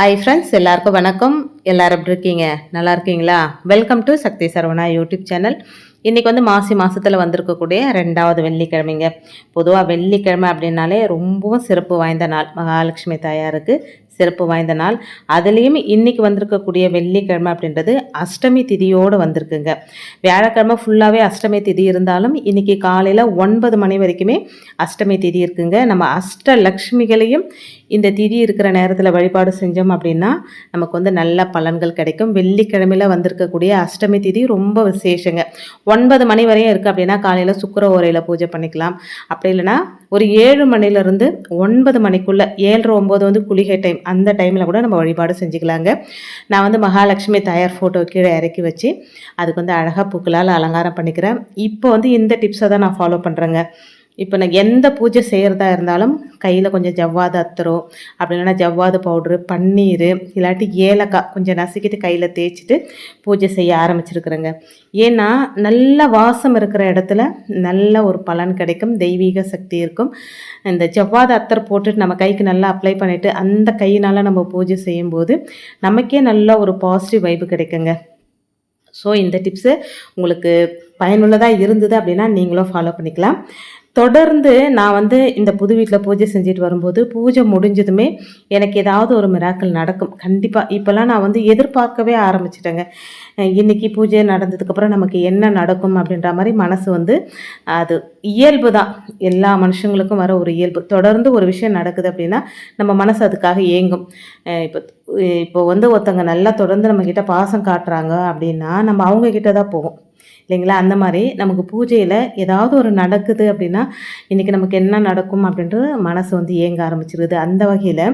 Hi friends எல்லாருக்கும் வணக்கம். எல்லாரும் எப்படி இருக்கீங்க? நல்லா இருக்கீங்களா? Welcome to Sakthi Saravana YouTube channel இன்றைக்கி வந்து மாசி மாதத்தில் வந்திருக்கக்கூடிய ரெண்டாவது வெள்ளிக்கிழமைங்க. பொதுவாக வெள்ளிக்கிழமை அப்படின்னாலே ரொம்பவும் சிறப்பு வாய்ந்த நாள். மகாலட்சுமி தாயாருக்கு. சிறப்பு வாய்ந்த நாள். அதுலேயும் இன்றைக்கி வந்திருக்கக்கூடிய வெள்ளிக்கிழமை அப்படின்றது அஷ்டமி திதியோடு வந்திருக்குங்க. வியாழக்கிழமை ஃபுல்லாகவே அஷ்டமி திதி இருந்தாலும் இன்றைக்கி காலையில் ஒன்பது மணி வரைக்குமே அஷ்டமி திதி இருக்குங்க. நம்ம அஷ்ட லக்ஷ்மிகளையும் இந்த திதி இருக்கிற நேரத்தில் வழிபாடு செஞ்சோம் அப்படின்னா நமக்கு வந்து நல்ல பலன்கள் கிடைக்கும். வெள்ளிக்கிழமையில் வந்திருக்கக்கூடிய அஷ்டமி திதி ரொம்ப விசேஷங்க. ஒன்பது மணி வரையும் இருக்குது அப்படின்னா காலையில் சுக்கர ஓரையில் பூஜை பண்ணிக்கலாம். அப்படி இல்லைன்னா ஒரு ஏழு மணிலேருந்து ஒன்பது மணிக்குள்ளே ஏழரை ஒம்பது வந்து குளிகை டைம் அந்த டைமில் கூட நம்ம வழிபாடு செஞ்சுக்கலாங்க. நான் வந்து மகாலட்சுமி தயார் ஃபோட்டோ கீழே இறக்கி வச்சு அதுக்கு வந்து அழகாக பூக்களால் அலங்காரம் பண்ணிக்கிறேன். இப்போ வந்து இந்த டிப்ஸை தான் நான் ஃபாலோ பண்ணுறேங்க இப்போ நான் எந்த பூஜை செய்கிறதா இருந்தாலும் கையில் கொஞ்சம் ஜவ்வாது அத்தரோ அப்படி இல்லைன்னா ஜவ்வாது பவுட்ரு பன்னீர் இல்லாட்டி ஏலக்காய் கொஞ்சம் நசுக்கிட்டு கையில் தேய்ச்சிட்டு பூஜை செய்ய ஆரம்பிச்சிருக்கிறேங்க. ஏன்னா நல்ல வாசம் இருக்கிற இடத்துல நல்ல ஒரு பலன் கிடைக்கும் தெய்வீக சக்தி இருக்கும். இந்த ஜவ்வாது அத்தர் போட்டுட்டு நம்ம கைக்கு நல்லா அப்ளை பண்ணிவிட்டு அந்த கையினால் நம்ம பூஜை செய்யும்போது நமக்கே நல்ல ஒரு பாசிட்டிவ் வைப்பு கிடைக்குங்க. ஸோ இந்த டிப்ஸு உங்களுக்கு பயனுள்ளதாக இருந்தது அப்படின்னா நீங்களும் ஃபாலோ பண்ணிக்கலாம். தொடர்ந்து நான் வந்து இந்த புது வீட்டில் பூஜை செஞ்சுட்டு வரும்போது பூஜை முடிஞ்சதுமே எனக்கு ஏதாவது ஒரு மிராக்கள் நடக்கும். கண்டிப்பாக இப்போல்லாம் நான் வந்து எதிர்பார்க்கவே ஆரம்பிச்சிட்டேங்க. இன்றைக்கி பூஜை நடந்ததுக்கப்புறம் நமக்கு என்ன நடக்கும் அப்படின்ற மாதிரி மனசு வந்து அது இயல்பு தான். எல்லா மனுஷங்களுக்கும் வர ஒரு இயல்பு. தொடர்ந்து ஒரு விஷயம் நடக்குது அப்படின்னா நம்ம மனசு அதுக்காக ஏங்கும். இப்போ இப்போ வந்து ஒருத்தவங்க நல்லா தொடர்ந்து நம்மக்கிட்ட பாசம் காட்டுறாங்க அப்படின்னா நம்ம அவங்கக்கிட்ட தான் போவோம். இல்லைங்களா? அந்த மாதிரி நமக்கு பூஜையில் ஏதாவது ஒரு நடக்குது அப்படின்னா இன்றைக்கி நமக்கு என்ன நடக்கும் அப்படின்றது மனசு வந்து ஏங்க ஆரம்பிச்சிருது. அந்த வகையில்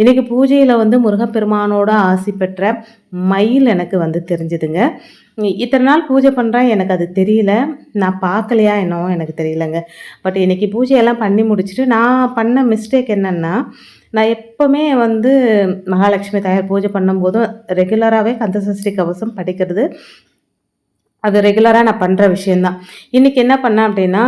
இன்றைக்கி பூஜையில் வந்து முருகப்பெருமானோட ஆசி பெற்ற மயில் எனக்கு வந்து தெரிஞ்சுதுங்க. இத்தனை நாள் பூஜை பண்ணுறேன் எனக்கு அது தெரியல. நான் பார்க்கலையா என்னவோ எனக்கு தெரியலங்க. பட் இன்றைக்கி பூஜையெல்லாம் பண்ணி முடிச்சுட்டு நான் பண்ண மிஸ்டேக் என்னென்னா நான் எப்போவுமே வந்து மகாலட்சுமி தாயார் பூஜை பண்ணும்போதும் ரெகுலராகவே கந்தசஷ்டி கவசம் படிக்கிறது அது ரெகுலராக நான் பண்ணுற விஷயந்தான் இன்றைக்கி என்ன பண்ணேன் அப்படின்னா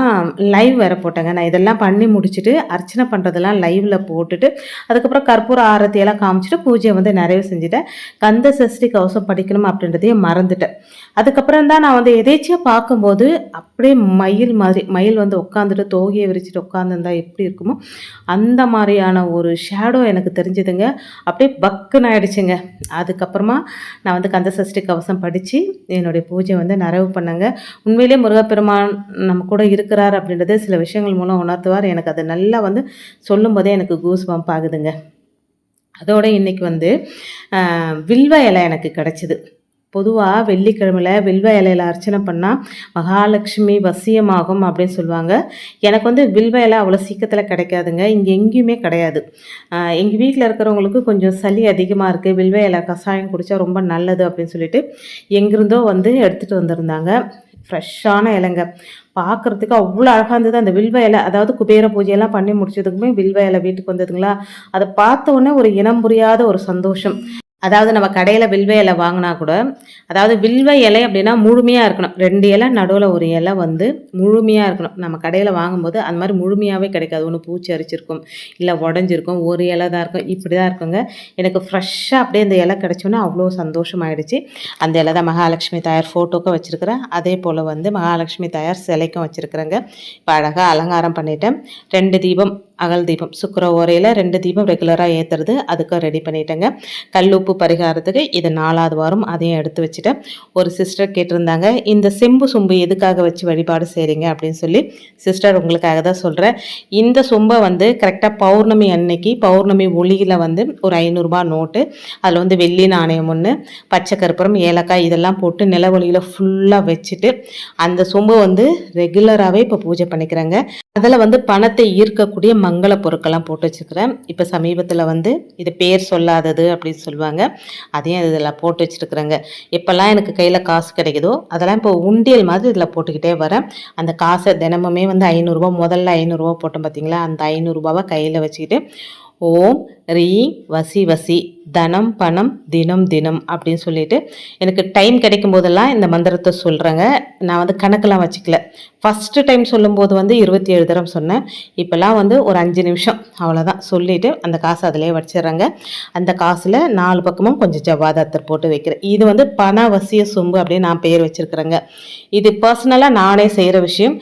லைவ் வேறு போட்டேங்க. நான் இதெல்லாம் பண்ணி முடிச்சுட்டு அர்ச்சனை பண்ணுறதெல்லாம் லைவில் போட்டுட்டு அதுக்கப்புறம் கற்பூர ஆரத்தியெல்லாம் காமிச்சிட்டு பூஜையை வந்து நிறைவு செஞ்சுட்டேன். கந்த சஷ்டி கவசம் படிக்கணும் அப்படின்றதையும் மறந்துட்டேன். அதுக்கப்புறம் தான் நான் வந்து எதேச்சியாக பார்க்கும்போது அப்படியே மயில் மாதிரி மயில் வந்து உட்காந்துட்டு தோகையை விரிச்சிட்டு உட்காந்துருந்தா எப்படி இருக்குமோ அந்த மாதிரியான ஒரு ஷேடோ எனக்கு தெரிஞ்சுதுங்க. அப்படியே பக்குன்னு ஆயிடுச்சுங்க. அதுக்கப்புறமா நான் வந்து கந்த சஷ்டி கவசம் படித்து என்னுடைய பூஜை வந்து நிறைவு பண்ணேங்க. உண்மையிலே முருகப்பெருமான் நம்ம கூட இருக்கிறார் அப்படின்றது சில விஷயங்கள் மூலம் உணர்த்துவார். எனக்கு அது நல்லா வந்து சொல்லும்போதே எனக்கு கூஸ் பம்ப் ஆகுதுங்க. அதோட இன்றைக்கி வந்து வில்வ இலை எனக்கு கிடச்சிது. பொதுவாக வெள்ளிக்கிழமையில் வில்வ இலையில் அர்ச்சனை பண்ணால் மகாலட்சுமி வசியமாகும் அப்படின்னு சொல்லுவாங்க. எனக்கு வந்து வில்வ இலை அவ்வளோ சீக்கிரத்தில் கிடைக்காதுங்க. இங்கே எங்கேயுமே கிடையாது. எங்கள் வீட்டில் இருக்கிறவங்களுக்கு கொஞ்சம் சளி அதிகமாக இருக்குது வில்வ இலை கஷாயம் குடித்தா ரொம்ப நல்லது அப்படின்னு சொல்லிட்டு எங்கிருந்தோ வந்து எடுத்துகிட்டு வந்திருந்தாங்க. ஃப்ரெஷ்ஷான இலைங்க. பார்க்குறதுக்கு அவ்வளோ அழகாக இருந்தது. அந்த வில்வ இலை அதாவது குபேர பூஜையெல்லாம் பண்ணி முடிச்சதுக்குமே வில்வ இலை வீட்டுக்கு வந்ததுங்களா? அதை பார்த்த உடனே ஒரு இனம் புரியாத ஒரு சந்தோஷம். அதாவது நம்ம கடையில் வில்வ இலை வாங்கினா கூட அதாவது வில்வ இலை அப்படின்னா முழுமையாக இருக்கணும். ரெண்டு இலை நடுவில் ஒரு இலை வந்து முழுமையாக இருக்கணும். நம்ம கடையில் வாங்கும்போது அந்த மாதிரி முழுமையாகவே கிடைக்காது. ஒன்று பூச்சி அரிச்சிருக்கும் இல்லை உடஞ்சிருக்கும் ஒரு இலை தான் இருக்கும் இப்படி தான் இருக்குங்க. எனக்கு ஃப்ரெஷ்ஷாக அப்படியே இந்த இலை கிடச்சோன்னா அவ்வளோ சந்தோஷமாயிடுச்சு. அந்த இலை தான் மகாலட்சுமி தாயார் ஃபோட்டோக்கும் வச்சுருக்கிறேன். அதே போல் வந்து மகாலட்சுமி தாயார் சிலைக்கும் வச்சுருக்குறேங்க. இப்போ அழகாக அலங்காரம் பண்ணிவிட்டேன் ரெண்டு தீபம் அகல் தீபம். சுக்கர ஓரையில் ரெண்டு தீபம் ரெகுலராக ஏற்றுறது அதுக்கும் ரெடி பண்ணிட்டேங்க. கல்லுப்பு பரிகாரத்துக்கு இது நாலாவது வாரம் அதையும் எடுத்து வச்சுட்டேன். ஒரு சிஸ்டர் கேட்டிருந்தாங்க இந்த செம்பு சொம்பு எதுக்காக வச்சு வழிபாடு செய்கிறீங்க அப்படின்னு சொல்லி சிஸ்டர் உங்களுக்காக தான் சொல்கிறேன் இந்த சொம்பை வந்து கரெக்டாக பௌர்ணமி அன்னைக்கு பௌர்ணமி ஒளியில் வந்து ஒரு ஐநூறுரூபா நோட்டு அதில் வந்து வெள்ளி நாணயம் ஒன்று பச்சை கருப்பரம் ஏலக்காய் இதெல்லாம் போட்டு நிலவொலியில் ஃபுல்லாக வச்சுட்டு அந்த சொம்பை வந்து ரெகுலராகவே இப்போ பூஜை பண்ணிக்கிறாங்க. அதில் வந்து பணத்தை ஈர்க்கக்கூடிய மங்கள பொருட்கள்லாம் போட்டு வச்சுருக்கிறேன். இப்போ சமீபத்தில் வந்து இது பேர் சொல்லாதது அப்படின்னு சொல்லுவாங்க. அதையும் இதில் போட்டு வச்சுருக்குறேங்க. எப்போல்லாம் எனக்கு கையில் காசு கிடைக்குதோ அதெல்லாம் இப்போ உண்டியல் மாதிரி இதில் போட்டுக்கிட்டே வரேன். அந்த காசை தினமுமே வந்து ஐநூறுரூவா முதல்ல ஐநூறுரூவா போட்டோம் பார்த்தீங்களா அந்த ஐநூறுரூபாவை கையில் வச்சுக்கிட்டு ஓம் ரீ வசி வசி தனம் பணம் தினம் தினம் அப்படின்னு சொல்லிட்டு எனக்கு டைம் கிடைக்கும் போதெல்லாம் இந்த மந்திரத்தை சொல்கிறேங்க நான் வந்து கணக்கெல்லாம் வச்சுக்கல. ஃபஸ்ட்டு டைம் சொல்லும்போது வந்து இருபத்தி ஏழு தரம் சொன்னேன். இப்போல்லாம் வந்து ஒரு அஞ்சு நிமிஷம். அவ்வளோதான் சொல்லிவிட்டு அந்த காசு அதிலே வச்சிடுறாங்க. அந்த காசில் நாலு பக்கமும் கொஞ்சம் ஜவாதாத்தர் போட்டு வைக்கிறேன். இது வந்து பண வசிய சொம்பு அப்படின்னு நான் பெயர் வச்சுருக்குறேங்க. இது பர்சனலாக நானே செய்கிற விஷயம்.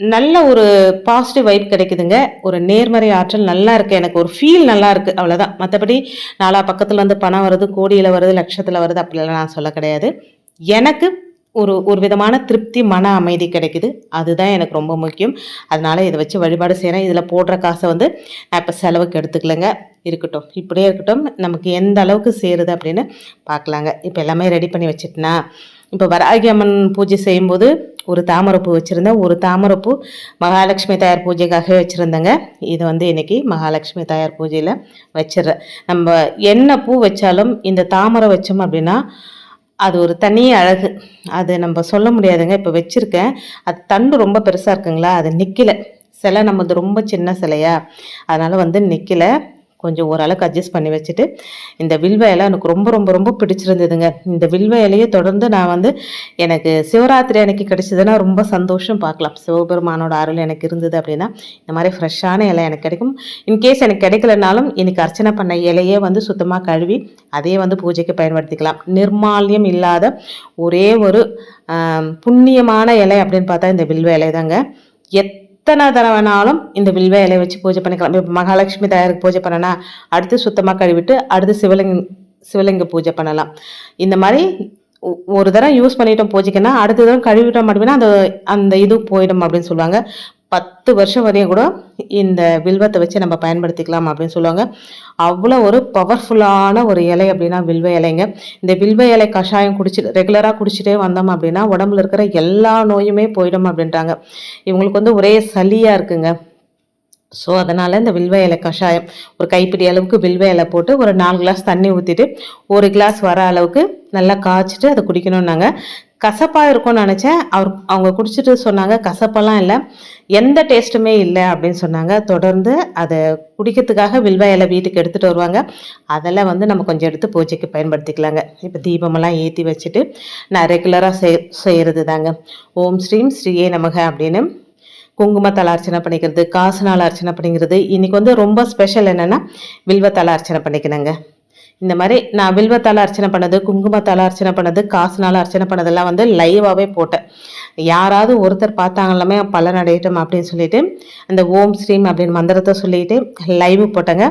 நல்ல ஒரு பாசிட்டிவ் வைப் கிடைக்குதுங்க. ஒரு நேர்மறை ஆற்றல் நல்லா இருக்குது எனக்கு ஒரு ஃபீல் நல்லா இருக்குது அவ்வளோதான் மற்றபடி நாலா பக்கத்தில் வந்து பணம் வருது கோடியில் வருது லட்சத்தில் வருது அப்படிலாம் நான் சொல்ல கிடையாது. எனக்கு ஒரு ஒரு விதமான திருப்தி மன அமைதி கிடைக்குது. அதுதான் எனக்கு ரொம்ப முக்கியம். அதனால் இதை வச்சு வழிபாடு செய்கிறேன் இதில் போடுற காசை வந்து நான் இப்போ செலவுக்கு எடுத்துக்கலங்க. இருக்கட்டும். இப்படியே இருக்கட்டும். நமக்கு எந்த அளவுக்கு சேருது அப்படின்னு பார்க்கலாங்க. இப்போ எல்லாமே ரெடி பண்ணி வச்சுட்டேனா இப்போ வராகி அம்மன் பூஜை செய்யும்போது ஒரு தாமரைப்பூ வச்சுருந்தேன். ஒரு தாமரைப்பூ மகாலட்சுமி தாயார் பூஜைக்காக வச்சுருந்தேங்க. இது வந்து இன்றைக்கி மகாலட்சுமி தாயார் பூஜையில் வச்சிடுறேன். நம்ம என்ன பூ வச்சாலும் இந்த தாமரை வச்சோம் அப்படின்னா அது ஒரு தனி அழகு. அது நம்ம சொல்ல முடியாதுங்க. இப்போ வச்சுருக்கேன். அது தண்டு ரொம்ப பெருசாக இருக்குங்களா? அது நிற்கலை சிலை நம்மது ரொம்ப சின்ன சிலையா? அதனால் வந்து நிற்கலை கொஞ்சம் ஓரளவுக்கு அட்ஜஸ்ட் பண்ணி வச்சுட்டு இந்த வில்வ இலை எனக்கு ரொம்ப ரொம்ப ரொம்ப பிடிச்சிருந்ததுங்க. இந்த வில்வ இலையை தொடர்ந்து நான் வந்து எனக்கு சிவராத்திரி அன்னைக்கு கிடைச்சதுன்னா ரொம்ப சந்தோஷம் பார்க்கலாம். சிவபெருமானோட அருள் எனக்கு இருந்தது அப்படின்னா இந்த மாதிரி ஃப்ரெஷ்ஷான இலை எனக்கு கிடைக்கும். இன்கேஸ் எனக்கு கிடைக்கலனாலும் இன்னைக்கு அர்ச்சனை பண்ண இலையே வந்து சுத்தமாக கழுவி அதையே வந்து பூஜைக்கு பயன்படுத்திக்கலாம். நிர்மால்யம் இல்லாத ஒரே ஒரு புண்ணியமான இலை அப்படின்னு பார்த்தா இந்த வில்வ இலை தாங்க எத் எத்தனை தடவை வேணாலும் இந்த வில்வ இலையை வச்சு பூஜை பண்ணிக்கலாம். இப்போ மகாலட்சுமி தயாருக்கு பூஜை பண்ணனா அடுத்து சுத்தமாக கழுவிட்டு அடுத்து சிவலிங்க சிவலிங்க பூஜை பண்ணலாம். இந்த மாதிரி ஒரு தடவை யூஸ் பண்ணிட்டோம் பூஜைக்குன்னா அடுத்த தடவை கழுவிட்டோம் அப்படின்னா அந்த அந்த இது போயிடும் அப்படின்னு சொல்லுவாங்க. பத்து வருஷம் வரையும் கூட இந்த வில்வத்தை வச்சு நம்ம பயன்படுத்திக்கலாம் அப்படின்னு சொல்லுவாங்க. அவ்வளோ ஒரு பவர்ஃபுல்லான ஒரு இலை அப்படின்னா வில்வ இலைங்க. இந்த வில்வ இலை கஷாயம் குடிச்சிட்டு ரெகுலராக குடிச்சிட்டே வந்தோம் அப்படின்னா உடம்புல இருக்கிற எல்லா நோயுமே போயிடும் அப்படின்றாங்க. இவங்களுக்கு வந்து ஒரே சளியாக இருக்குங்க. ஸோ அதனால் இந்த வில்வ இலை கஷாயம் ஒரு கைப்பிடி அளவுக்கு வில்வ இலை போட்டு ஒரு நாலு கிளாஸ் தண்ணி ஊற்றிட்டு ஒரு கிளாஸ் வர அளவுக்கு நல்லா காய்ச்சிட்டு அதை குடிக்கணும்னாங்க. கசப்பாக இருக்கும்னு நினச்சேன். அவர் அவங்க குடிச்சிட்டு சொன்னாங்க கசப்பெல்லாம் இல்லை எந்த டேஸ்ட்டுமே இல்லை அப்படின்னு சொன்னாங்க. தொடர்ந்து அதை குடிக்கிறதுக்காக வில்வ இலை வீட்டுக்கு எடுத்துகிட்டு வருவாங்க. அதெல்லாம் வந்து நம்ம கொஞ்சம் எடுத்து பூஜைக்கு பயன்படுத்திக்கலாங்க. இப்போ தீபமெல்லாம் ஏற்றி வச்சுட்டு நான் ரெகுலராக செய் செய்கிறது தாங்க ஓம் ஸ்ரீம் ஸ்ரீயே நமக அப்படின்னு குங்குமத்தலை அர்ச்சனை பண்ணிக்கிறது காசுனால் அர்ச்சனை பண்ணிக்கிறது. இன்றைக்கி வந்து ரொம்ப ஸ்பெஷல் என்னென்னா வில்வத்தலை அர்ச்சனை பண்ணிக்கணுங்க. இந்த மாதிரி நான் வில்வத்தால் அர்ச்சனை பண்ணது குங்குமத்தால் அர்ச்சனை பண்ணது காசுனால அர்ச்சனை பண்ணதெல்லாம் வந்து லைவாகவே போட்டேன். யாராவது ஒருத்தர் பார்த்தாங்களாமே பலன் அடையட்டும் அப்படின்னு சொல்லிட்டு அந்த ஓம் ஸ்ரீம் அப்படின்னு மந்திரத்தை சொல்லிட்டு லைவ் போட்டேங்க.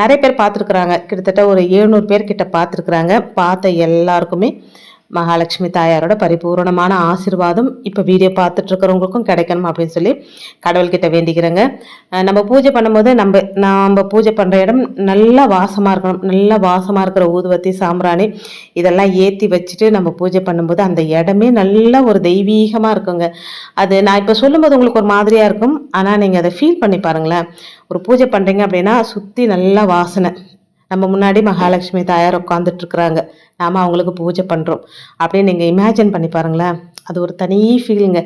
நிறைய பேர் பார்த்துருக்குறாங்க. கிட்டத்தட்ட ஒரு எழுநூறு பேர் கிட்ட பார்த்துருக்குறாங்க. பார்த்த எல்லாருக்குமே மகாலட்சுமி தாயாரோட பரிபூர்ணமான ஆசிர்வாதம் இப்போ வீடியோ பார்த்துட்டு இருக்கிறவங்களுக்கும் கிடைக்கணும் அப்படின்னு சொல்லி கடவுள்கிட்ட வேண்டிக்கிறேங்க. நம்ம பூஜை பண்ணும்போது நம்ம நம்ம பூஜை பண்ணுற இடம் நல்லா வாசமாக இருக்கணும். நல்லா வாசமாக இருக்கிற ஊதுவத்தி சாம்பிராணி இதெல்லாம் ஏற்றி வச்சுட்டு நம்ம பூஜை பண்ணும்போது அந்த இடமே நல்லா ஒரு தெய்வீகமாக இருக்குங்க. அது நான் இப்போ சொல்லும்போது உங்களுக்கு ஒரு மாதிரியாக இருக்கும். ஆனால் நீங்கள் அதை ஃபீல் பண்ணி பாருங்களேன். ஒரு பூஜை பண்ணுறீங்க அப்படின்னா சுற்றி நல்லா வாசனை. நம்ம முன்னாடி மகாலட்சுமி தாயார் உட்காந்துட்ருக்குறாங்க நாம் அவங்களுக்கு பூஜை பண்ணுறோம் அப்படின்னு நீங்கள் இமேஜின் பண்ணி பாருங்களேன். அது ஒரு தனி ஃபீலுங்க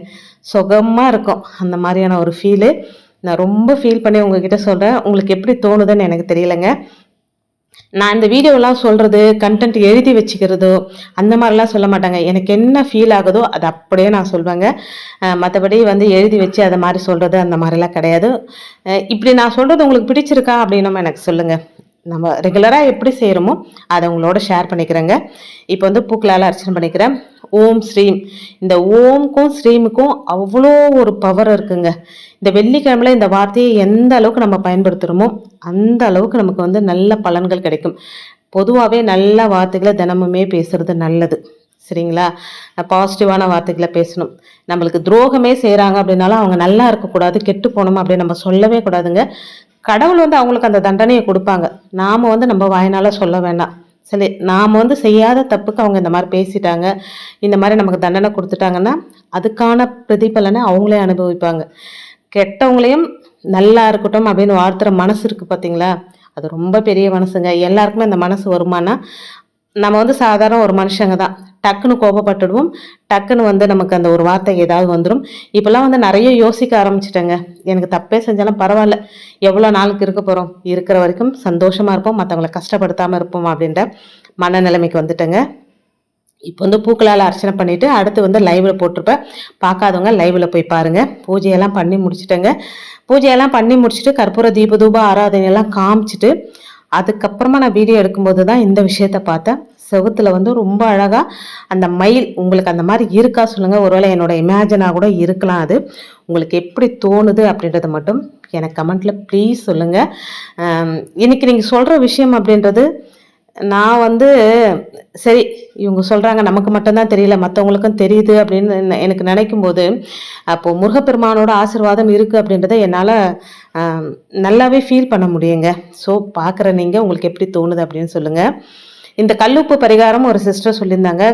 சுகமாக இருக்கும். அந்த மாதிரியான ஒரு ஃபீலு நான் ரொம்ப ஃபீல் பண்ணி உங்ககிட்ட சொல்கிறேன் உங்களுக்கு எப்படி தோணுதுன்னு எனக்கு தெரியலைங்க. நான் இந்த வீடியோலாம் சொல்கிறது கண்டென்ட் எழுதி வச்சுக்கிறதோ அந்த மாதிரிலாம் சொல்ல மாட்டாங்க. எனக்கு என்ன ஃபீல் ஆகுதோ அது அப்படியே நான் சொல்வேங்க. மற்றபடி வந்து எழுதி வச்சு அதை மாதிரி சொல்கிறது அந்த மாதிரிலாம் கிடையாது. இப்படி நான் சொல்கிறது உங்களுக்கு பிடிச்சிருக்கா அப்படின்னு எனக்கு சொல்லுங்கள் நம்ம ரெகுலராக எப்படி செய்கிறோமோ அதை உங்களோட ஷேர் பண்ணிக்கிறேங்க. இப்போ வந்து பூக்களால் அர்ச்சனை பண்ணிக்கிறேன். ஓம் ஸ்ரீம். இந்த ஓம்க்கும் ஸ்ரீமுக்கும் அவ்வளோ ஒரு பவர் இருக்குங்க. இந்த வெள்ளிக்கிழமையில் இந்த வார்த்தையை எந்த அளவுக்கு நம்ம பயன்படுத்துகிறோமோ அந்த அளவுக்கு நமக்கு வந்து நல்ல பலன்கள் கிடைக்கும். பொதுவாகவே நல்ல வார்த்தைகளை தினமுமே பேசுகிறது நல்லது. சரிங்களா? பாசிட்டிவான வார்த்தைகளை பேசணும். நம்மளுக்கு துரோகமே செய்கிறாங்க அப்படின்னாலும் அவங்க நல்லா இருக்கக்கூடாது கெட்டு போகணும் அப்படின்னு நம்ம சொல்லவே கூடாதுங்க. கடவுள் வந்து அவங்களுக்கு அந்த தண்டனையை கொடுப்பாங்க. நாம் வந்து நம்ம வாயினால் சொல்ல வேண்டாம். சரி நாம் வந்து செய்யாத தப்புக்கு அவங்க இந்த மாதிரி பேசிட்டாங்க. இந்த மாதிரி நமக்கு தண்டனை கொடுத்துட்டாங்கன்னா அதுக்கான பிரதிபலனை அவங்களே அனுபவிப்பாங்க. கெட்டவங்களையும் நல்லா இருக்கட்டும் அப்படின்னு வாழ்த்துற மனசு இருக்குது பார்த்தீங்களா அது ரொம்ப பெரிய மனசுங்க. எல்லாருக்குமே அந்த மனசு வருமானா நம்ம வந்து சாதாரண ஒரு மனுஷங்க தான். டக்குன்னு கோபப்பட்டுடுவோம். டக்குன்னு வந்து நமக்கு அந்த ஒரு வார்த்தை ஏதாவது வந்துடும் இப்போல்லாம் வந்து நிறைய யோசிக்க ஆரம்பிச்சிட்டேங்க. எனக்கு தப்பே செஞ்சாலும் பரவாயில்ல. எவ்வளோ நாளுக்கு இருக்க போகிறோம் இருக்கிற வரைக்கும் சந்தோஷமாக இருப்போம். மற்றவங்களை கஷ்டப்படுத்தாமல் இருப்போம் அப்படின்ற மனநிலைமைக்கு வந்துட்டேங்க. இப்போ வந்து பூக்களால் அர்ச்சனை பண்ணிவிட்டு அடுத்து வந்து லைவில் போட்டிருப்பேன் பார்க்காதவங்க லைவில் போய் பாருங்கள் பூஜையெல்லாம் பண்ணி முடிச்சுட்டேங்க. பூஜையெல்லாம் பண்ணி முடிச்சுட்டு கற்பூர தீப தூப ஆராதனையெல்லாம் காமிச்சிட்டு அதுக்கப்புறமா நான் வீடியோ எடுக்கும்போது தான் இந்த விஷயத்த பார்த்தேன். செவுத்துல வந்து ரொம்ப அழகாக அந்த மயில் உங்களுக்கு அந்த மாதிரி இருக்கா சொல்லுங்கள் ஒருவேளை என்னோட இமேஜினா கூட இருக்கலாம் அது. உங்களுக்கு எப்படி தோணுது அப்படின்றத மட்டும் எனக்கு கமெண்ட்டில் ப்ளீஸ் சொல்லுங்கள் இன்னைக்கு நீங்கள் சொல்கிற விஷயம் அப்படின்றது நான் வந்து சரி இவங்க சொல்கிறாங்க நமக்கு மட்டும்தான் தெரியல மற்றவங்களுக்கும் தெரியுது அப்படின்னு எனக்கு நினைக்கும் போது அப்போது முருகப்பெருமானோட ஆசீர்வாதம் இருக்குது அப்படின்றத என்னால் நல்லாவே ஃபீல் பண்ண முடியுங்க. ஸோ பார்க்குற நீங்கள் உங்களுக்கு எப்படி தோணுது அப்படின்னு சொல்லுங்கள் இந்த கல்லுப்பு பரிகாரம் ஒரு சிஸ்டர் சொல்லியிருந்தாங்க.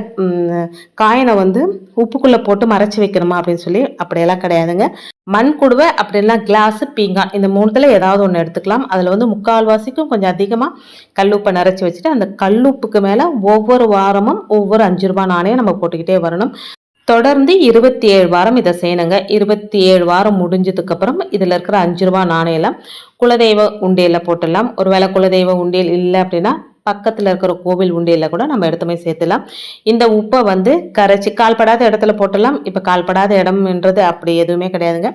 காயினை வந்து உப்புக்குள்ளே போட்டு மறைச்சி வைக்கணுமா அப்படின்னு சொல்லி. அப்படியெல்லாம் கிடையாதுங்க. மண் குடுவை அப்படிலாம் கிளாஸு பீங்கான் இந்த மூணுத்தில் ஏதாவது ஒன்று எடுத்துக்கலாம். அதில் வந்து முக்கால்வாசிக்கும் கொஞ்சம் அதிகமாக கல்லுப்பை நிறச்சி வச்சுட்டு அந்த கல்லுப்புக்கு மேலே ஒவ்வொரு வாரமும் ஒவ்வொரு அஞ்சு ரூபா நாணயம் நம்ம போட்டுக்கிட்டே வரணும். தொடர்ந்து இருபத்தி ஏழு வாரம் இதை செய்யணுங்க. இருபத்தி ஏழு வாரம் முடிஞ்சதுக்கப்புறம் இதில் இருக்கிற அஞ்சு ரூபா நாணயம் குலதெய்வ உண்டியலில் போட்டுடலாம். ஒருவேளை குலதெய்வ உண்டியல் இல்லை அப்படின்னா பக்கத்தில் இருக்கிற கோவில் உண்டியலில் கூட நம்ம எடுத்துமே சேர்த்துலாம். இந்த உப்பை வந்து கரைச்சி கால்படாத இடத்துல போட்டுடலாம் இப்போ கால்படாத இடம்ன்றது அப்படி எதுவுமே கிடையாதுங்க.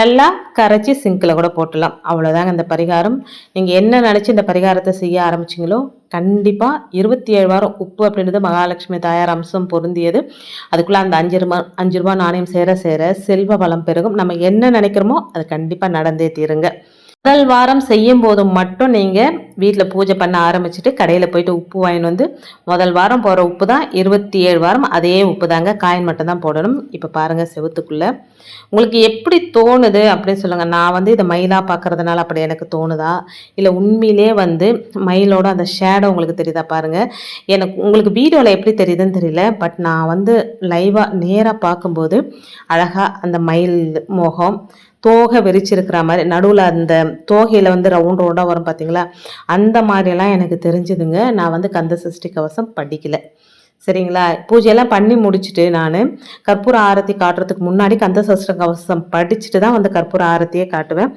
நல்லா கரைச்சி சிங்கில் கூட போட்டுடலாம் அவ்வளோதாங்க இந்த பரிகாரம். நீங்கள் என்ன நினச்சி இந்த பரிகாரத்தை செய்ய ஆரம்பிச்சிங்களோ கண்டிப்பாக இருபத்தி ஏழு வாரம் உப்பு அப்படின்றது மகாலட்சுமி தாயார் அம்சம் பொருந்தியது. அதுக்குள்ளே அந்த அஞ்சு ரூபா அஞ்சு ரூபா நாணயம் சேர சேர செல்வ வளம் பெருகும். நம்ம என்ன நினைக்கிறோமோ அது கண்டிப்பாக நடந்தே தீருங்க. முதல் வாரம் செய்யும் போது மட்டும் நீங்கள் வீட்டில் பூஜை பண்ண ஆரம்பிச்சுட்டு கடையில் போயிட்டு உப்பு வாங்கிட்டு வந்து முதல் வாரம் போகிற உப்பு தான் இருபத்தி ஏழு வாரம் அதே உப்பு தாங்க காயின் மட்டும் தான் போடணும். இப்போ பாருங்கள் செவுத்துக்குள்ளே. உங்களுக்கு எப்படி தோணுது அப்படின்னு சொல்லுங்கள் நான் வந்து இதை மயிலாக பார்க்கறதுனால அப்படி எனக்கு தோணுதா? இல்லை உண்மையிலே வந்து மயிலோட அந்த ஷேடோ உங்களுக்கு தெரியுதா பாருங்கள் எனக்கு உங்களுக்கு வீடியோவில் எப்படி தெரியுதுன்னு தெரியல. பட் நான் வந்து லைவாக நேராக பார்க்கும்போது அழகாக அந்த மயில் முகம் தோகை வெறிச்சிருக்கிற மாதிரி நடுவில் அந்த தோகையில் வந்து ரவுண்ட் ரவுண்டாக வரும் பார்த்தீங்களா அந்த மாதிரிலாம் எனக்கு தெரிஞ்சுதுங்க. நான் வந்து கந்த சஷ்டி கவசம் படிக்கலை. சரிங்களா? பூஜையெல்லாம் பண்ணி முடிச்சுட்டு நான் கற்பூர ஆரத்தி காட்டுறதுக்கு முன்னாடி கந்த சஷ்ட கவசம் படிச்சுட்டு தான் வந்து கற்பூர ஆரத்தியே காட்டுவேன்.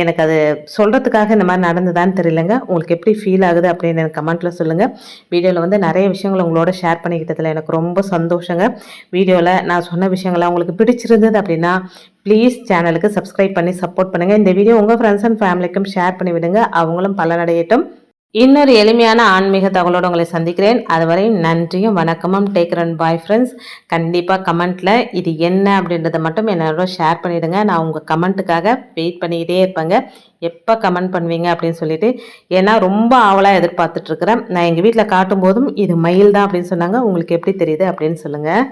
எனக்கு அது சொல்கிறதுக்காக இந்த மாதிரி நடந்ததான்னு தெரியலங்க. உங்களுக்கு எப்படி ஃபீல் ஆகுது அப்படின்னு எனக்கு கமெண்ட்டில் சொல்லுங்கள் வீடியோவில் வந்து நிறைய விஷயங்கள் உங்களோட ஷேர் பண்ணிக்கிட்டதில் எனக்கு ரொம்ப சந்தோஷங்க. வீடியோவில் நான் சொன்ன விஷயங்கள்லாம் உங்களுக்கு பிடிச்சிருந்தது அப்படின்னா ப்ளீஸ் சேனலுக்கு சப்ஸ்கிரைப் பண்ணி சப்போர்ட் பண்ணுங்கள் இந்த வீடியோ உங்கள் ஃப்ரெண்ட்ஸ் அண்ட் ஃபேமிலிக்கும் ஷேர் பண்ணி விடுங்க. அவங்களும் பலனடையட்டும். இன்னொரு எளிமையான ஆன்மீக தகவலோடு உங்களை சந்திக்கிறேன். அதுவரை நன்றியும் வணக்கமும். டேக் ரன் பாய் ஃப்ரெண்ட்ஸ் கண்டிப்பாக கமெண்ட்டில் இது என்ன அப்படின்றத மட்டும் என்னோட ஷேர் பண்ணிவிடுங்க நான் உங்கள் கமெண்ட்டுக்காக வெயிட் பண்ணிக்கிட்டே இருப்பேங்க. எப்போ கமெண்ட் பண்ணுவீங்க அப்படின்னு சொல்லிட்டு. ஏன்னா ரொம்ப ஆவலாக எதிர்பார்த்துட்ருக்குறேன் நான் எங்கள் வீட்டில் காட்டும் போதும் இது மயில் தான் அப்படின்னு சொன்னாங்க. உங்களுக்கு எப்படி தெரியுது அப்படின்னு சொல்லுங்கள்